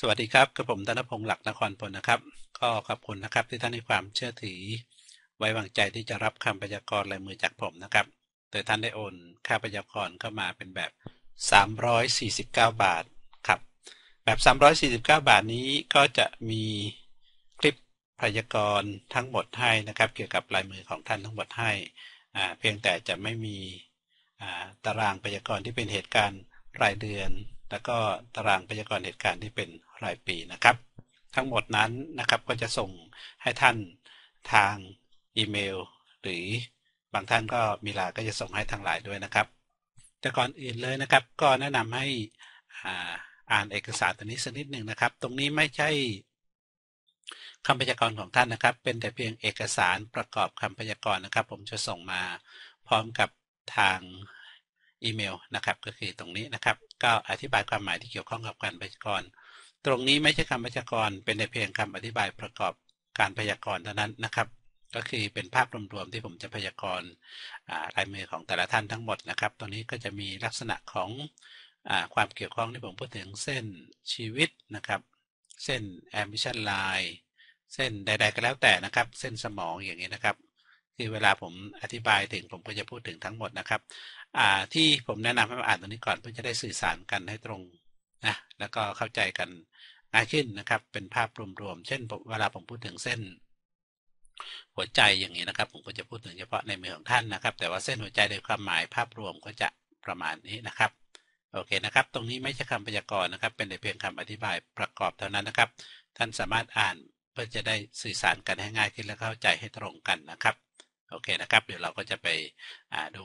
สวัสดีครับกับผมธนพงศ์หลักนครพลนะครับ ก็ขอบคุณนะครับที่ท่านให้ความเชื่อถือ ไว้วางใจที่จะรับคำพยากรณ์ลายมือจากผมนะครับ โดยท่านได้โอนค่าพยากรณ์เข้ามาเป็นแบบ 349 บาทครับ แบบ 349 บาทนี้ก็จะมีคลิปพยากรณ์ทั้งหมดให้นะครับ เกี่ยวกับลายมือของท่านทั้งหมดให้เพียงแต่จะไม่มีตารางพยากรณ์ที่เป็นเหตุการณ์รายเดือน แล้วก็ตารางพยากรณ์เหตุการณ์ที่เป็นรายปีนะครับ ทั้งหมดนั้นนะครับก็จะส่งให้ท่านทางอีเมล หรือบางท่านก็มีลาก็จะส่งให้ทางไลน์ด้วยนะครับ แต่ก่อนอื่นเลยนะครับ ก็แนะนำให้อ่าอ่านเอกสารตัวนี้สักนิดหนึ่งนะครับ ตรงนี้ไม่ใช่คำพยากรณ์ของท่านนะครับ เป็นแต่เพียงเอกสารประกอบคำพยากรณ์นะครับ ผมจะส่งมาพร้อมกับทาง อีเมลนะครับก็คือตรงนี้นะครับ ก็อธิบายความหมายที่เกี่ยวข้องกับการพยากรณ์ตรงนี้ไม่ใช่คำพยากรณ์เป็นแต่เพียงคำอธิบายประกอบการพยากรณ์เท่านั้นนะครับ ก็คือเป็นภาพรวมๆที่ผมจะพยากรณ์ลายมือของแต่ละท่านทั้งหมดนะครับตรงนี้ก็จะมีลักษณะของอความเกี่ยวข้องที่ผมพูดถึงเส้นชีวิตนะครับ เส้น ambition line เส้นใด ๆ ก็แล้วแต่นะครับ เส้นสมองอย่างนี้นะครับ คือเวลาผมอธิบายถึงผมก็จะพูดถึงทั้งหมดนะครับที่ผมแนะนำให้มาอ่านตรงนี้ก่อนเพื่อจะได้สื่อสารกันให้ตรงนะแล้วก็เข้าใจกันง่ายขึ้นนะครับ เป็นภาพรวมๆ เช่นเวลาผมพูดถึงเส้น หัวใจอย่างนี้นะครับ ผมก็จะพูดถึงเฉพาะในมือของท่านนะครับ แต่ว่าเส้นหัวใจโดยความหมายภาพรวมก็จะประมาณนี้นะครับโอเคนะครับ ตรงนี้ไม่ใช่คำพยากรณ์นะครับ เป็นแต่เพียงคำอธิบายประกอบเท่านั้นนะครับ ท่านสามารถอ่านเพื่อจะได้สื่อสารกันให้ง่ายขึ้นและเข้าใจให้ตรงกันนะครับ โอเคนะครับ เดี๋ยวเราก็จะไปดู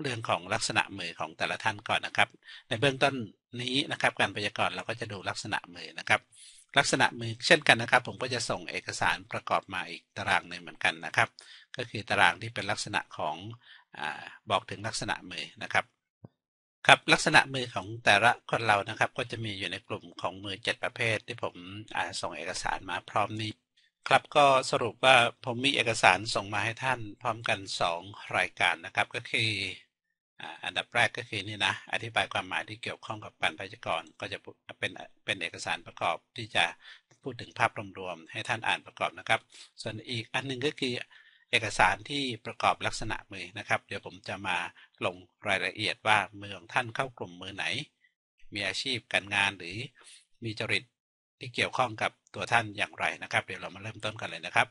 เรื่องของลักษณะมือของแต่ละท่านก่อนนะครับ ในเบื้องต้นนี้นะครับ การพยากรณ์เราก็จะดูลักษณะมือนะครับ ลักษณะมือเช่นกันนะครับ ผมก็จะส่งเอกสารประกอบมาอีกตารางหนึ่งเหมือนกันนะครับ ก็คือตารางที่เป็นลักษณะของอบอกถึงลักษณะมือนะครับครับลักษณะมือของแต่ละคนเรานะครับ ก็จะมีอยู่ในกลุ่มของมือ 7 ประเภท ที่ผมส่งเอกสารมาพร้อมนี้ ครับก็สรุปว่าผมมีเอกสารส่งมาให้ท่านพร้อมกัน 2 รายการนะครับก็คืออันดับแรกก็คือนี่นะอธิบายความหมายที่เกี่ยวข้องกับการพยากรณ์ก็จะเป็นเป็นเอกสารประกอบที่จะพูดถึงภาพรวมๆให้ท่านอ่านประกอบนะครับ ส่วนอีกอันนึงก็คือเอกสารที่ประกอบลักษณะมือนะครับ เดี๋ยวผมจะมาลงรายละเอียดว่ามือของท่านเข้ากลุ่มมือไหน มีอาชีพการงานหรือมีจริต ที่เกี่ยวข้องกับตัวท่านอย่างไรนะครับ เดี๋ยวเรามาเริ่มต้นกันเลยนะครับ